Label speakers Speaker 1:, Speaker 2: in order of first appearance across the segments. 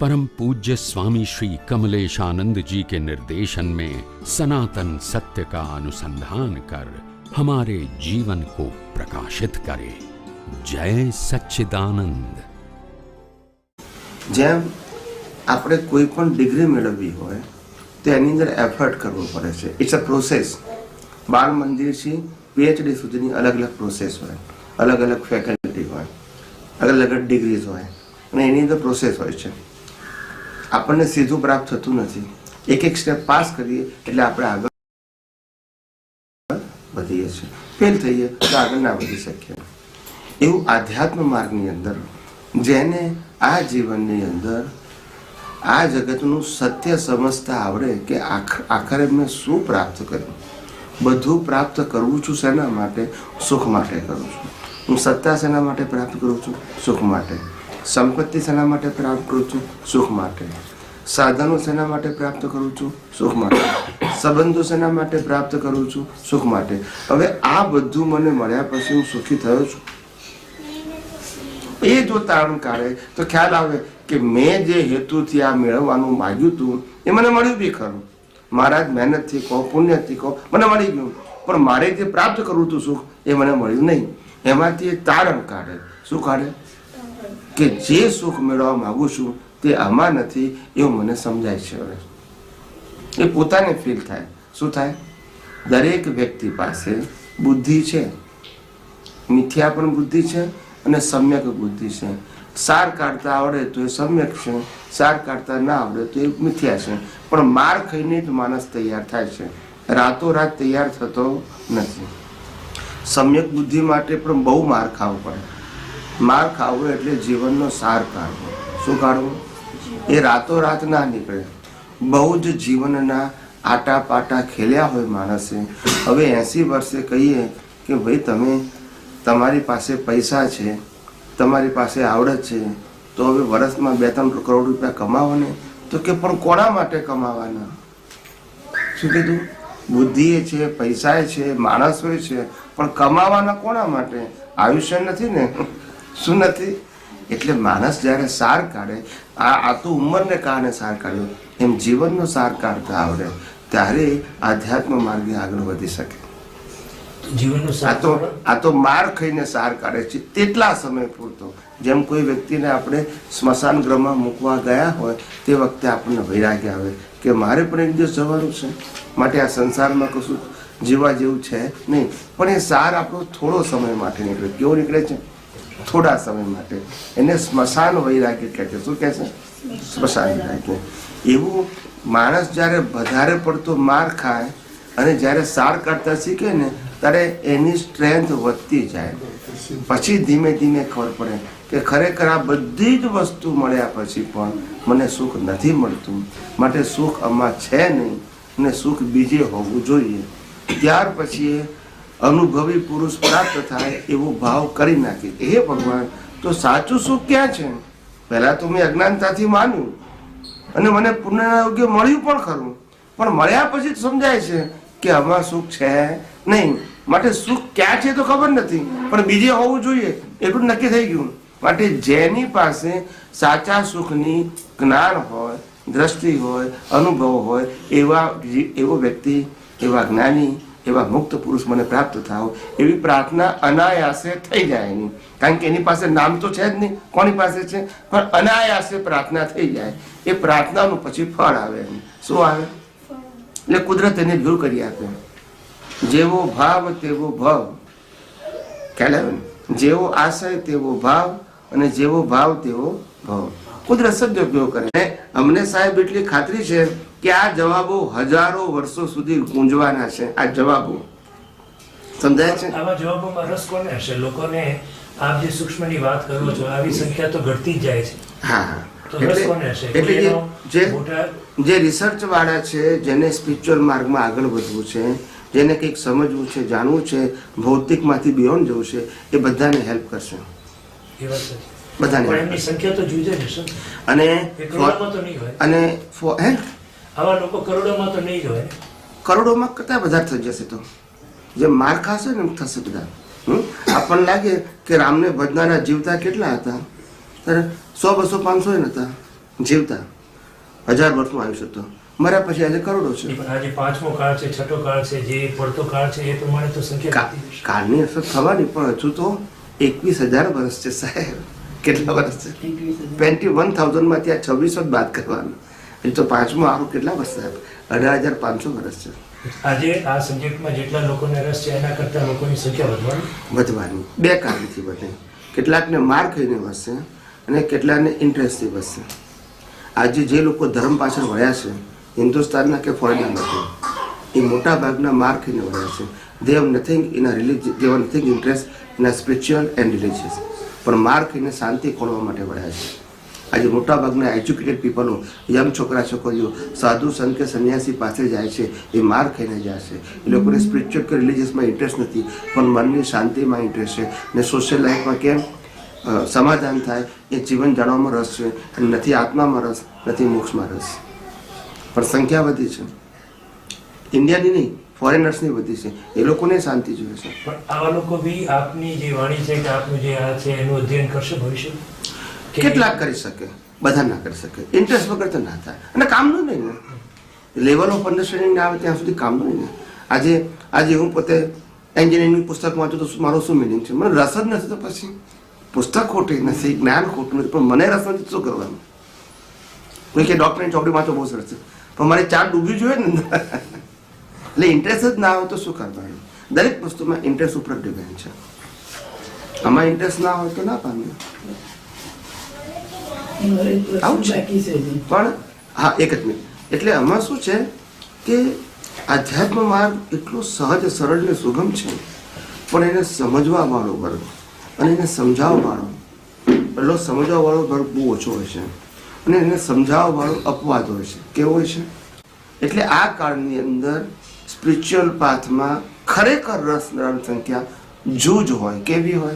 Speaker 1: परम पूज्य स्वामी श्री कमलेशानंद जी के निर्देशन में सनातन सत्य का अनुसंधान कर हमारे जीवन को प्रकाशित करे जय सच्चिदानंद
Speaker 2: જેમ આપણે કોઈ પણ ડિગ્રી મેળવવી હોય તો એની અંદર એફર્ટ કરવો પડે છે ઇટ્સ અ પ્રોસેસ બાળ મંદિરથી પીએચડી સુધીની અલગ અલગ પ્રોસેસ હોય અલગ અલગ ફેકલ્ટી હોય અલગ અલગ ડિગ્રીઝ હોય અને એની અંદર પ્રોસેસ હોય છે આપણને સીધું પ્રાપ્ત થતું નથી. એક એક સ્ટેપ પાસ કરીએ એટલે આપણે આગળ વધીએ છીએ. ફેલ થઈએ તો આગળ ના વધી શકીએ. એવું આધ્યાત્મ માર્ગની અંદર, જેને આ જીવનની અંદર આ જગતનું સત્ય સમજતા આવડે કે આખ- આખરે મેં શું પ્રાપ્ત કર્યું? બધું પ્રાપ્ત કરવું છું શેના માટે? સુખ માટે કરું છું. હું સત્તા શેના માટે પ્રાપ્ત કરું છું? સુખ માટે. સંપત્તિ શેના માટે પ્રાપ્ત કરું છું, સુખ માટે. સાધનો શેના માટે પ્રાપ્ત કરું છું, સુખ માટે. સંબંધો શેના માટે પ્રાપ્ત કરું છું, સુખ માટે. હવે આ બધું મને મળ્યા પછી હું સુખી થયો છું. એ જો તારણ કાઢે, તો ખ્યાલ આવે કે મેં જે હેતુથી આ મેળવવાનું માગ્યું હતું એ મને મળ્યું બી ખરું. મારા જ મહેનતથી કહો, પુણ્યથી કહો, મને મળી ગયું. પણ મારે જે પ્રાપ્ત કરવું હતું સુખ, એ મને મળ્યું નહીં. એમાંથી તારણ કાઢે. શું કાઢે? કે જે સુખ મેળવવા માંગુ છું તે આમાં નથી એવું મને સમજાય છે હવે. એ પોતાને ફીલ થાય. શું થાય? દરેક વ્યક્તિ પાસે બુદ્ધિ છે. મિથ્યા પણ બુદ્ધિ છે અને સમ્યક બુદ્ધિ છે. સાર કાઢતા આવડે તો એ સમ્યક છે. સાર કાઢતા ના આવડે તો એ મિથ્યા છે. પણ માર ખાઈને જ માણસ તૈયાર થાય છે. રાતોરાત તૈયાર થતો નથી. સમ્યક બુદ્ધિ માટે પણ બહુ માર ખાવો પડે. માર ખાવો એટલે જીવનનો સાર કાઢવો. શું કાઢવું? એ રાતોરાત ના નીકળે. બહુ જ જીવનના આટા પાટા ખેલ્યા હોય માણસે. હવે એંસી વર્ષે કહીએ કે ભાઈ તમે તમારી પાસે પૈસા છે, તમારી પાસે આવડત છે, તો હવે વર્ષમાં બે ત્રણ કરોડ રૂપિયા કમાવો ને. તો કે પણ કોના માટે કમાવાના? શું કીધું? બુદ્ધિએ છે, પૈસા એ છે, માણસો એ છે, પણ કમાવાના કોના માટે? આયુષ્ય નથી ને. શું નથી? એટલે માણસ જ્યારે સાર કાઢે આ આ તો ઉંમરને કારણે સાર કાઢ્યો એમ જીવનનો સાર કાઢતા આવડે ત્યારે આધ્યાત્મ માર્ગે આગળ વધી શકે.
Speaker 3: જીવનનું
Speaker 2: આ તો આ તો માર ખાઈને સાર કાઢે છે તેટલા સમય પૂરતો. જેમ કોઈ વ્યક્તિને આપણે સ્મશાન ગ્રહમાં મૂકવા ગયા હોય તે વખતે આપણને વૈરાગ્ય આવે કે મારે પણ એક દિવસ જવાનું છે. માટે આ સંસારમાં કશું જીવા જેવું છે નહીં. પણ એ સાર આપણો થોડો સમય માટે નીકળે. કેવો નીકળે છે? થોડા સમય માટે. એને સ્મશાન વૈરાગ્ય કહે છે. શું કહે છે? સ્મશાન વૈરાગ્ય. એવું માણસ જ્યારે વધારે પડતો માર ખાય અને જ્યારે સાર કાઢતા શીખે ને, ત્યારે એની સ્ટ્રેન્થ વધતી જાય. પછી ધીમે ધીમે ખબર પડે કે ખરેખર આ બધી જ વસ્તુ મળ્યા પછી પણ મને સુખ નથી મળતું. માટે સુખ આમાં છે નહીં અને સુખ બીજે હોવું જોઈએ. ત્યાર પછી એ અનુભવી પુરુષ પ્રાપ્ત થાય એવો ભાવ કરી નાખે. હે ભગવાન, તો સાચું સુખ ક્યાં છે? પહેલાં તો મેં અજ્ઞાનતાથી માન્યું અને મને પુનરાયોગ્ય મળ્યું પણ ખરું. પણ મળ્યા પછી સમજાય છે કે આમાં સુખ છે નહીં. માટે સુખ ક્યાં છે તો ખબર નથી. પણ બીજે હોવું જોઈએ. એટલું નક્કી થઈ ગયું. માટે જેની પાસે સાચા સુખની જ્ઞાન હોય, દ્રષ્ટિ હોય, અનુભવ હોય, એવા એવો વ્યક્તિ, એવા જ્ઞાની એવા મુક્ત પુરુષ મને પ્રાપ્ત થાવ એવી પ્રાર્થના અનાયાસે થઈ જાય એની કારણ કે એની પાસે નામ તો છે જ નહીં, કોની પાસે છે? પણ અનાયાસે પ્રાર્થના થઈ જાય. એ પ્રાર્થનાનું પછી ફળ આવે શું આવે? એટલે કુદરત એને દૂર કરી આપે. જેવો ભાવ તેવો ભાવ. ખ્યાલ આવે જેવો આશય તેવો ભાવ અને જેવો ભાવ તેવો ભાવ. કુદરત સદુપયોગ કરે અને અમને સાહેબ એટલી ખાતરી છે કે આ જવાબો હજારો વર્ષો સુધી ગુંજવાના છે. આ જવાબો. સમજાય છે?
Speaker 3: આવા જવાબોમાં રસ કોને હશે? લોકોને આપ જે સૂક્ષ્મની વાત કરો છો આવી સંખ્યા તો ઘટતી જ જાય છે.
Speaker 2: હા એટલે જે- જે રિસર્ચ વાળા છે જેને સ્પિરિચ્યુઅલ માર્ગમાં આગળ વધવું છે જેને કંઈક સમજવું છે જાણવું છે ભૌતિકમાંથી બિયોન્ડ જવું છે એ બધાને હેલ્પ કરશે.
Speaker 3: એ વાત.
Speaker 2: બધાને.
Speaker 3: પણ એમની સંખ્યા તો જુદે ને સર
Speaker 2: અને
Speaker 3: કરોડોમાં તો નહીં હોય.
Speaker 2: અને હે?
Speaker 3: આવા લોકો કરોડોમાં તો નહીં હોય.
Speaker 2: કરોડોમાં કરતા વધારે થઈ જશે તો. જે માર ખાશે ને એમ થશે બધા? આપણને લાગે કે રામને ભજનારા જીવતા કેટલા હતા? ત્યારે સો બસો પાંચસો નતા જીવતા. હજાર વર્ષનું આયુષ્ય હતું. મારા પછી આજે કરોડો છે.
Speaker 3: પણ આજે પાંચમો કાળ છે છઠ્ઠો કાળ છે જે પડતો કાળ છે એ પ્રમાણે તો સંખ્યા
Speaker 2: કાળની અસર થવાની પણ હજુ તો એકવીસ હજાર વર્ષ છે સાહેબ. કેટલા વર્ષ છે? ટ્વેન્ટી વન થાઉઝન્ડમાંથી આ છવ્વીસો જ બાદ કરવાનું. એ તો પાંચમો આરો કેટલા વર્ષ સાહેબ અઢાર હજાર પાંચસો વર્ષ છે.
Speaker 3: આજે આ સબ્જેક્ટમાં જેટલા લોકોને રસ છે એના કરતાં લોકોની સંખ્યા વધવાની?
Speaker 2: વધવાની. બે કારણથી વધે. કેટલાકને માર ખાઈને વધશે અને કેટલાકને ઇન્ટરેસ્ટથી વધશે. આજે જે લોકો ધર્મ પાછળ વળ્યા છે હિન્દુસ્તાનના કે ફોરેનના લોકો એ મોટા ભાગના માર ખાઈને વળ્યા છે. They have nothing in a religion they have nothing interest in a spiritual and religious પણ માર ખાઈને શાંતિ ખોળવા માટે વળ્યા છે. આજે મોટાભાગના એજ્યુકેટેડ પીપલો યંગ છોકરા છોકરીઓ, સાધુ સંત કે સંન્યાસી પાસે જાય છે, એ માર ખાઈને જાય છે. એ લોકોને સ્પિરિચ્યુઅલ કે રિલિજિયસમાં ઇન્ટરેસ્ટ નથી, પણ મનની શાંતિમાં ઇન્ટરેસ્ટ છે. ને સોશિયલ લાઈફમાં કેમ? સમાધાન થાય, એ જીવન જાણવામાં રસ છે, અને નથી આત્મામાં રસ, નથી મોક્ષમાં રસ. પણ સંખ્યા વધી છે. ઇન્ડિયાની નહીં ફોરેનર્સની વધી છે. એ લોકોને શાંતિ જોઈએ છે.
Speaker 3: પણ આવા લોકો બી આપની જે વાણી છે કે આપનું જે આ છે એનું અધ્યયન કરશે ભવિષ્ય
Speaker 2: કેટલાક કરી શકે બધા ના કરી શકે. ઇન્ટરેસ્ટ વગર તો ના થાય. અને કામનું નહીં ને. લેવલ ઓફ અન્ડરસ્ટેન્ડિંગ ના આવે ત્યાં સુધી કામનું નહીં ને. આજે આજે હું પોતે એન્જિનિયરિંગ પુસ્તક વાંચું તો મારો શું મિનિંગ છે? મને રસ જ નથી તો પછી. પુસ્તક ખોટી નથી જ્ઞાન ખોટું નથી. પણ મને રસ નથી શું કરવાનું? કોઈ કે ડૉક્ટરની ચોપડી વાંચો બહુ સરસ છે. પણ મારે ચાર ડૂબવી જોઈએ ને. એટલે ઇન્ટરેસ્ટ જ ના આવે તો શું કરવાનું? દરેક વસ્તુમાં ઇન્ટરેસ્ટ ઉપર ડિપેન્ડ છે. આમાં ઇન્ટરેસ્ટ ના હોય તો ના પામે આવું છે. પણ, હા, એક જ મિનિટ એટલે આમાં શું છે કે આધ્યાત્મ માર્ગ એટલો સહજ, સરળ ને સુગમ છે, પણ એને સમજવા વાળો વર્ગ અને એને સમજાવવા વાળો એટલો સમજવા વાળો વર્ગ બહુ ઓછો હોય છે. અને એને સમજાવવા વાળો અપવાદ હોય છે. કેવો હોય છે? એટલે આ કાળની અંદર સ્પિરિચ્યુઅલ પાથમાં ખરેખર રસ સંખ્યા જૂજ હોય, કેવી હોય?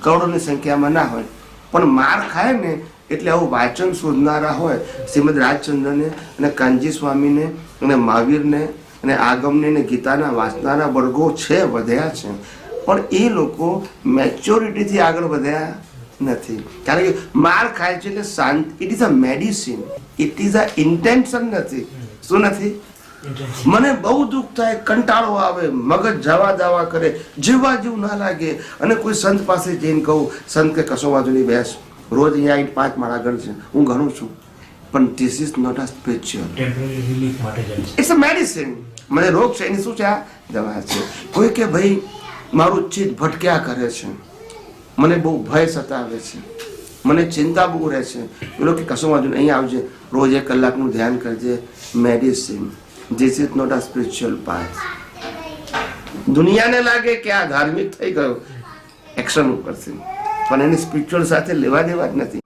Speaker 2: કરોડોની સંખ્યામાં ના હોય. પણ માર ખાય ને એટલે આવું વાંચન શોધનારા હોય. શ્રીમદ રાજચંદ્રને અને કાનજી સ્વામીને અને મહાવીરને અને આગમને અને ગીતાના વાંચનારા વર્ગો છે, વધ્યા છે. પણ એ લોકો મેચ્યોરિટીથી આગળ વધ્યા નથી. કારણ કે માર ખાય છે એટલે શાંત it is a medicine it is a intention નથી. શું નથી. મને બહુ દુઃખ થાય કંટાળો આવે મગજ જવા દાવા કરે જીવવા જેવું ના લાગે. અને કોઈ સંત પાસે જઈને કહું સંત કે કશો વાંધો નહીં બેસ. રોજ અહીંયા આવીને પાંચ માળા ગણ છે. હું ઘણું છું. પણ
Speaker 3: this is not a spiritual
Speaker 2: it's a medicine મને રોગ છે એની શું છે આ? દવા છે. કોઈ કે ભાઈ મારું ચિત્ત ભટક્યા કરે છે. મને બહુ ભય સતાવે છે. મને ચિંતા બહુ રહે છે. પેલો કે કશું વાંધો નહીં અહીંયા આવજે. રોજ એક કલાકનું ધ્યાન કરજે. Medicine this is not a spiritual path દુનિયાને લાગે કે આ ધાર્મિક થઈ ગયો એક્શન કરશે પણ એની સ્પિરિચ્યુઅલ સાથે લેવા દેવા જ નથી।